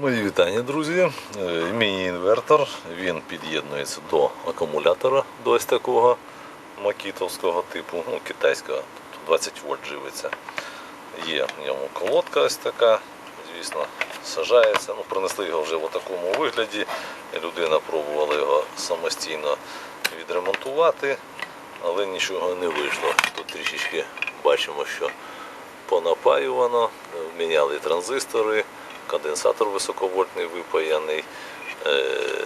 Мої вітання, друзі. Е, Міні-інвертор. Він під'єднується до акумулятора, до ось такого макітовського типу, ну, китайського, тобто 20 вольт живиться. Є в ньому колодка ось така, звісно, сажається. Ну, принесли його вже в такому вигляді. Людина пробувала його самостійно відремонтувати, але нічого не вийшло. Тут трішечки бачимо, що понапаювано, міняли транзистори, конденсатор високовольтний випаяний, е,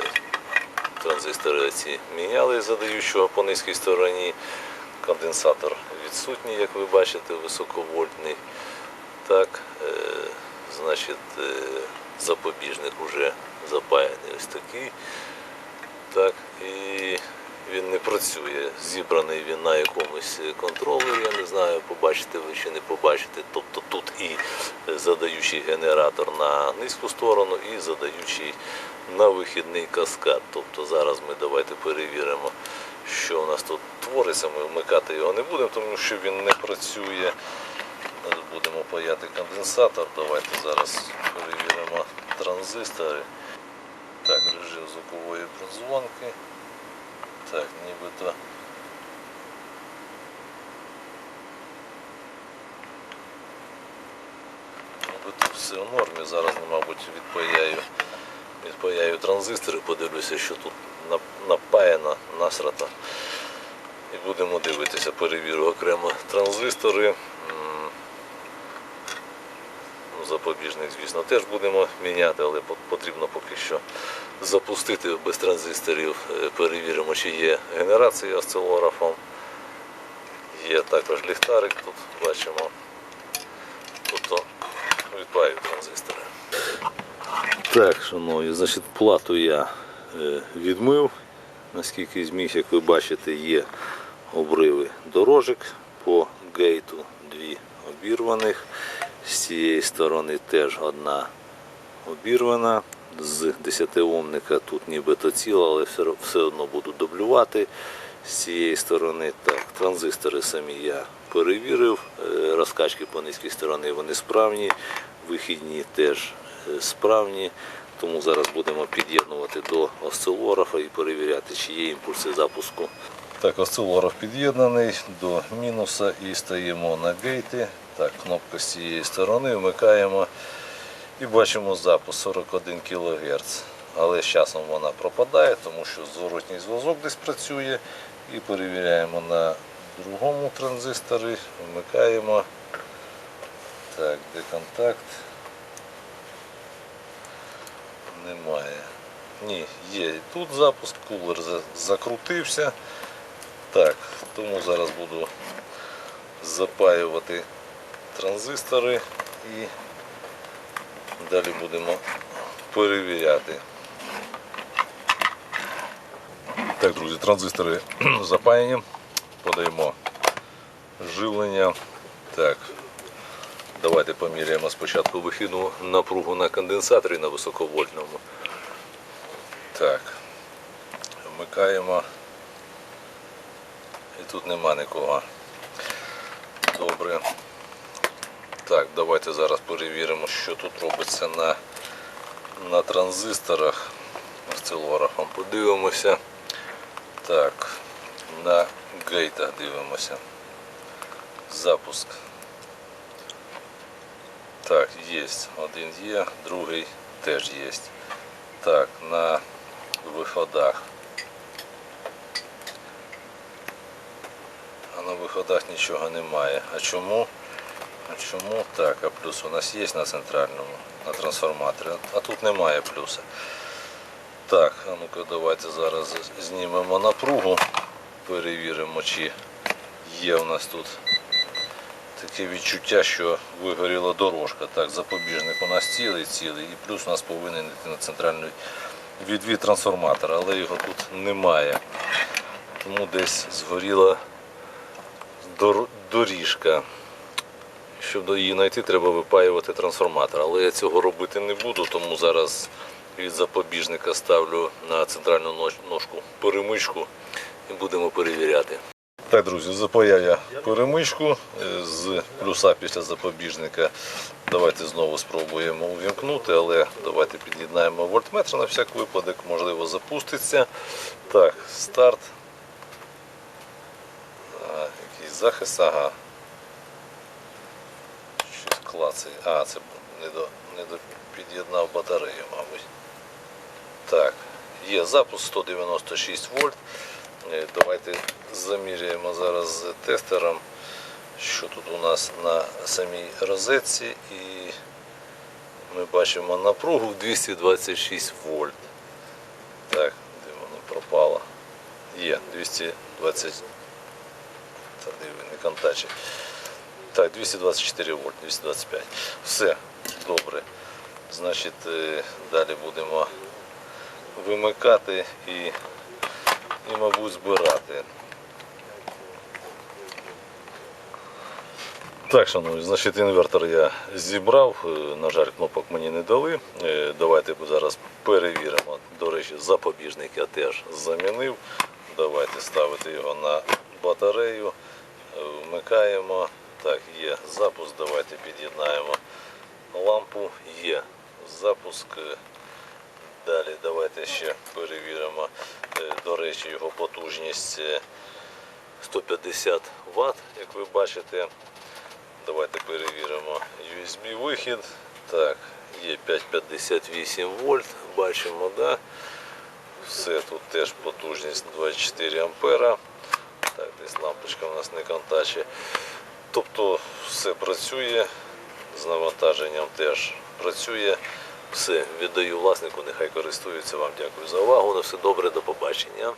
транзистори ці міняли задаючого по низькій стороні, конденсатор відсутній, як ви бачите, високовольтний. Так, е, значить, е, запобіжник вже запаяний ось такий. Так, і він не працює. Зібраний він на якомусь контролері, я не знаю, побачите ви чи не побачите. Тобто тут і задаючий генератор на низьку сторону, і задаючий на вихідний каскад. Тобто зараз ми давайте перевіримо, що у нас тут твориться. Ми вмикати його не будемо, тому що він не працює. Будемо паяти конденсатор. Давайте зараз перевіримо транзистори. Так, режим звукової прозвонки. Так, нібито. Нібито все в нормі. Зараз, мабуть, відпаяю, відпаяю транзистори, подивлюся, що тут нап- напаяно, насрато. І будемо дивитися, перевірю окремо транзистори. Запобіжник, звісно, теж будемо міняти, але потрібно поки що запустити без транзисторів. Е, Перевіримо, чи є генерація осцилографом. Є також ліхтарик, тут бачимо. Тобто відпаю транзистори. Так, шановні, значить, плату я е, відмив. Наскільки зміг, як ви бачите, є обриви дорожок по гейту, дві обірваних. З цієї сторони теж одна обірвана. З 10-омника тут нібито ціла, але все, одно буду дублювати. З цієї сторони так, транзистори самі я перевірив. Е, Розкачки по низькій стороні вони справні, вихідні теж е, справні. Тому зараз будемо під'єднувати до осцилографа і перевіряти, чи є імпульси запуску. Так, осцилограф під'єднаний до мінуса і стаємо на гейти. Так, кнопка з цієї сторони вмикаємо і бачимо запуск 41 кГц. Але з часом вона пропадає, тому що зворотній зв'язок десь працює. І перевіряємо на другому транзисторі, вмикаємо. Так, де контакт? Немає. Ні, є і тут запуск, кулер закрутився. Так, тому зараз буду запаювати транзистори і далі будемо перевіряти. Так, друзі, транзистори запаяні. Подаємо живлення. Так, давайте поміряємо спочатку вихідну напругу на конденсаторі на високовольтному. Так, вмикаємо. І тут нема нікого. Добре. Так, давайте зараз перевіримо, що тут робиться на, на транзисторах. Осцилографом подивимося. Так, на гейтах дивимося. Запуск. Так, є. Один є, другий теж є. Так, на виходах. А на виходах нічого немає. А чому? Чому так? А плюс у нас є на центральному, на трансформаторі, а тут немає плюса. Так, а ну-ка давайте зараз знімемо напругу, перевіримо, чи є у нас тут таке відчуття, що вигоріла дорожка. Так, запобіжник у нас цілий, цілий, і плюс у нас повинен йти на центральний відвід трансформатора, але його тут немає. Тому десь згоріла дор- доріжка. Щоб її знайти, треба випаювати трансформатор. Але я цього робити не буду, тому зараз від запобіжника ставлю на центральну ножку перемичку і будемо перевіряти. Так, друзі, запаяв я перемичку е, з плюса після запобіжника. Давайте знову спробуємо увімкнути, але давайте під'єднаємо вольтметр на всяк випадок, можливо, запуститься. Так, старт. Якийсь захист, ага. Клацає. А, це не до, не до під'єднав батарею, мабуть. Так, є запуск 196 вольт. Е, Давайте заміряємо зараз з тестером, що тут у нас на самій розетці. І ми бачимо напругу 226 вольт. Так, де воно пропало? Є 220. Та диви, не контачі. Так, 224 вольт, 225. Все, добре. Значить, е, далі будемо вимикати і, і мабуть, збирати. Так, шановні, значить інвертор я зібрав. Е, На жаль, кнопок мені не дали. Е, Давайте зараз перевіримо. До речі, запобіжник я теж замінив. Давайте ставити його на батарею. Вмикаємо. Так, є запуск. Давайте під'єднаємо лампу. Є запуск. Е, Далі давайте ще перевіримо. Е, До речі, його потужність е, 150 Вт, як ви бачите. Давайте перевіримо USB вихід. Так, є 558 вольт, бачимо, да? Все тут теж потужність 24 ампера. Так, десь лампочка у нас не контаче. Тобто все працює, з навантаженням теж працює. Все, віддаю власнику, нехай користуються Вам дякую за увагу. На все добре, до побачення.